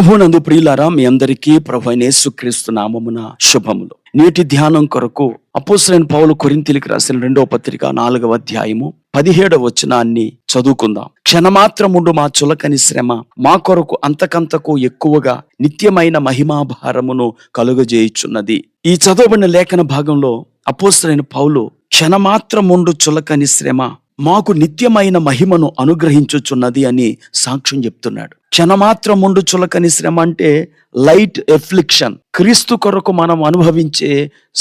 ప్రభునందు ప్రియులారా మీ అందరికీ ప్రభు అయిన యేసుక్రీస్తు నామమున శుభములు. నేటి ధ్యానం కొరకు అపోసరైన పౌలు కొరింతిలికి రాసిన రెండవ పత్రిక నాలుగవ అధ్యాయము పదిహేడవ వచనాన్ని చదువుకుందాం. క్షణమాత్రముండు మా చులకని శ్రమ మా కొరకు అంతకంతకు ఎక్కువగా నిత్యమైన మహిమాభారమును కలుగజేయుచున్నది. ఈ చదవబడిన లేఖన భాగంలో అపోసరైన పౌలు క్షణమాత్రముండు చులకని శ్రమ మాకు నిత్యమైన మహిమను అనుగ్రహించుచున్నది అని సాక్ష్యం చెప్తున్నాడు. క్షణమాత్రముండు చులకని శ్రమ అంటే లైట్ ఎఫ్లిక్షన్. క్రీస్తు కొరకు మనం అనుభవించే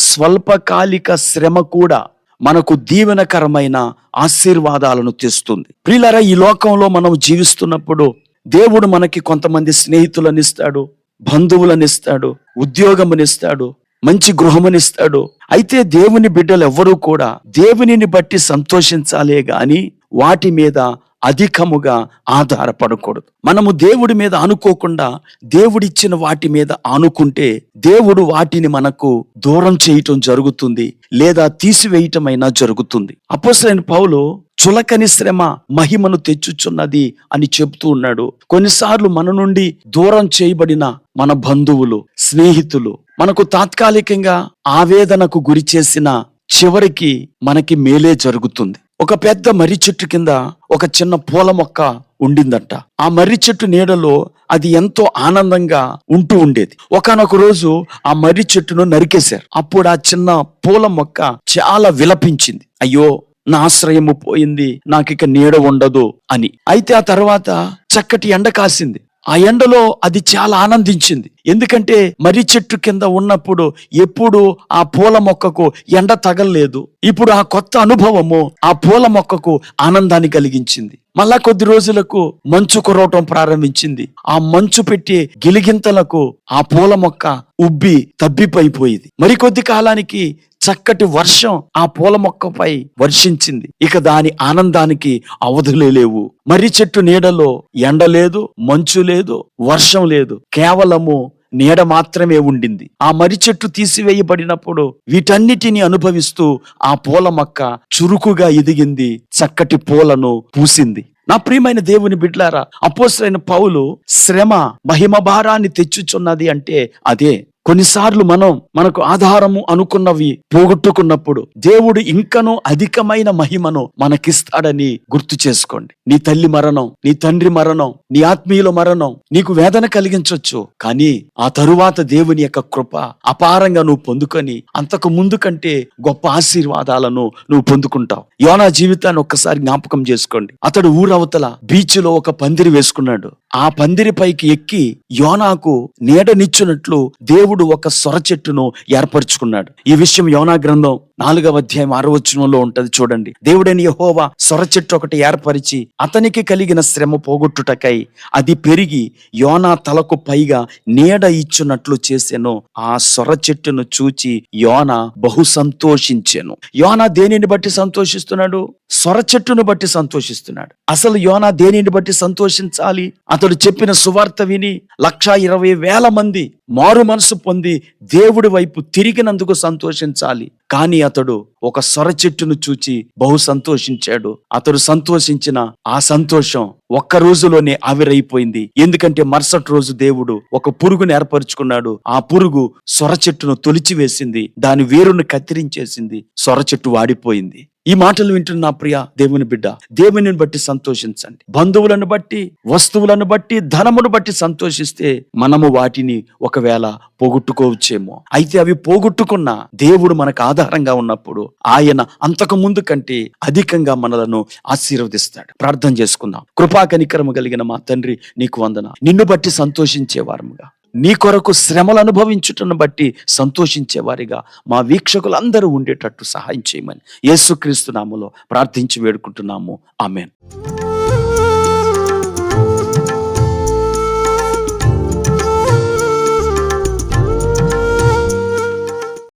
స్వల్పకాలిక శ్రమ కూడా మనకు దీవెనకరమైన ఆశీర్వాదాలను తెస్తుంది. ప్రిలరా ఈ లోకంలో మనం జీవిస్తున్నప్పుడు దేవుడు మనకి కొంతమంది స్నేహితులనిస్తాడు బంధువులనిస్తాడు ఉద్యోగమునిస్తాడు మంచి గృహమునిస్తాడు. అయితే దేవుని బిడ్డలు ఎవ్వరూ కూడా దేవునిని బట్టి సంతోషించాలే గాని వాటి మీద అధికముగా ఆధారపడకూడదు. మనము దేవుడి మీద అనుకోకుండా దేవుడిచ్చిన వాటి మీద ఆనుకుంటే దేవుడు వాటిని మనకు దూరం చేయటం జరుగుతుంది లేదా తీసివేయటమైనా జరుగుతుంది. అపోసరైన పౌలు చులకని శ్రమ మహిమను తెచ్చుచున్నది అని చెబుతూ ఉన్నాడు. కొన్నిసార్లు మన నుండి దూరం చేయబడిన మన బంధువులు స్నేహితులు మనకు తాత్కాలికంగా ఆవేదనకు గురి చేసిన చివరికి మనకి మేలే జరుగుతుంది. ఒక పెద్ద మర్రి చెట్టు కింద ఒక చిన్న పూల మొక్క ఉండిందంట. ఆ మర్రి చెట్టు నీడలో అది ఎంతో ఆనందంగా ఉంటూ ఉండేది. ఒకనొక రోజు ఆ మర్రి చెట్టును నరికేశారు. అప్పుడు ఆ చిన్న పూల మొక్క చాలా విలపించింది. అయ్యో నా ఆశ్రయము పోయింది. నాకు ఇక నీడ ఉండదు అని. అయితే ఆ తర్వాత చక్కటి ఎండ కాసింది. ఆ ఎండలో అది చాలా ఆనందించింది. ఎందుకంటే మర్రి చెట్టు కింద ఉన్నప్పుడు ఎప్పుడు ఆ పూల మొక్కకు ఎండ తగలలేదు. ఇప్పుడు ఆ కొత్త అనుభవము ఆ పూల మొక్కకు ఆనందాన్ని కలిగించింది. మళ్ళా కొద్ది రోజులకు మంచు కురవటం ప్రారంభించింది. ఆ మంచు పెట్టి గిలిగింతలకు ఆ పూల మొక్క ఉబ్బి తబ్బిపైపోయింది. మరికొద్ది కాలానికి చక్కటి వర్షం ఆ పూల మొక్కపై వర్షించింది. ఇక దాని ఆనందానికి అవధులే లేవు. మర్రి చెట్టు నీడలో ఎండ లేదు మంచు లేదు వర్షం లేదు. కేవలము నీడ మాత్రమే ఉండింది. ఆ మర్రి చెట్టు తీసివేయబడినప్పుడు వీటన్నిటిని అనుభవిస్తూ ఆ పూల మొక్క చురుకుగా ఎదిగింది చక్కటి పూలను పూసింది. నా ప్రియమైన దేవుని బిడ్లారా అపోసరైన పౌలు శ్రమ మహిమ భారాన్ని తెచ్చుచున్నది అంటే అదే. కొన్నిసార్లు మనం మనకు ఆధారము అనుకున్నవి పోగొట్టుకున్నప్పుడు దేవుడు ఇంకనూ అధికమైన మహిమను మనకిస్తాడని గుర్తు చేసుకోండి. నీ తల్లి మరణం నీ తండ్రి మరణం నీ ఆత్మీయుల మరణం నీకు వేదన కలిగించవచ్చు కానీ ఆ తరువాత దేవుని యొక్క కృప అపారంగా నువ్వు పొందుకొని అంతకు ముందు కంటే గొప్ప ఆశీర్వాదాలను నువ్వు పొందుకుంటావు. యోనా జీవితాన్ని ఒక్కసారి జ్ఞాపకం చేసుకోండి. అతడు ఊరవతల బీచ్లో ఒక పందిరి వేసుకున్నాడు. ఆ పందిరి పైకి ఎక్కి యోనాకు నీడనిచ్చునట్లు దేవుడు ఒక సొర చెట్టును ఏర్పరచుకున్నాడు. ఈ విషయం యోనా గ్రంథం నాలుగవ అధ్యాయం ఆరో వచనంలో ఉంటది చూడండి. దేవుడని యహోవా సొర చెట్టు ఒకటి ఏర్పరిచి అతనికి కలిగిన శ్రమ పోగొట్టుటకై అది పెరిగి యోనా తలకు పైగా నీడ ఇచ్చున్నట్లు చేసెను. ఆ సొర చెట్టును చూచి యోన బహు సంతోషించెను. యోన దేనిని బట్టి సంతోషిస్తున్నాడు? సొర చెట్టును బట్టి సంతోషిస్తున్నాడు. అసలు యోనా దేనిని బట్టి సంతోషించాలి? అతడు చెప్పిన సువార్త విని లక్షా ఇరవై వేల మంది మారు మనసు పొంది దేవుడి వైపు తిరిగినందుకు సంతోషించాలి. కానీ అతడు ఒక సొర చెట్టును చూచి బహు సంతోషించాడు. అతడు సంతోషించిన ఆ సంతోషం ఒక్క రోజులోనే ఆవిరైపోయింది. ఎందుకంటే మరుసటి రోజు దేవుడు ఒక పురుగును ఏర్పరచుకున్నాడు. ఆ పురుగు సొర చెట్టును తొలిచివేసింది. దాని వేరును కత్తిరించేసింది. సొర చెట్టు వాడిపోయింది. ఈ మాటలు వింటున్న నా ప్రియ దేవుని బిడ్డ దేవుని బట్టి సంతోషించండి. బంధువులను బట్టి వస్తువులను బట్టి ధనమును బట్టి సంతోషిస్తే మనము వాటిని ఒకవేళ పోగొట్టుకోవచ్చేమో. అయితే అవి పోగొట్టుకున్న దేవుడు మనకు ఆధారంగా ఉన్నప్పుడు ఆయన అంతకు ముందు కంటే అధికంగా మనలను ఆశీర్వదిస్తాడు. ప్రార్థన చేసుకుందాం. కృపా కనికరము కలిగిన మా తండ్రి నీకు వందన నిన్ను బట్టి సంతోషించేవారముగా. నీ కొరకు శ్రమలు అనుభవించుటను బట్టి సంతోషించే వారిగా మా వీక్షకులందరూ ఉండేటట్టు సహాయం చేయమని యేసుక్రీస్తు నామలో ప్రార్థించి వేడుకుంటున్నాము. ఆమెన్.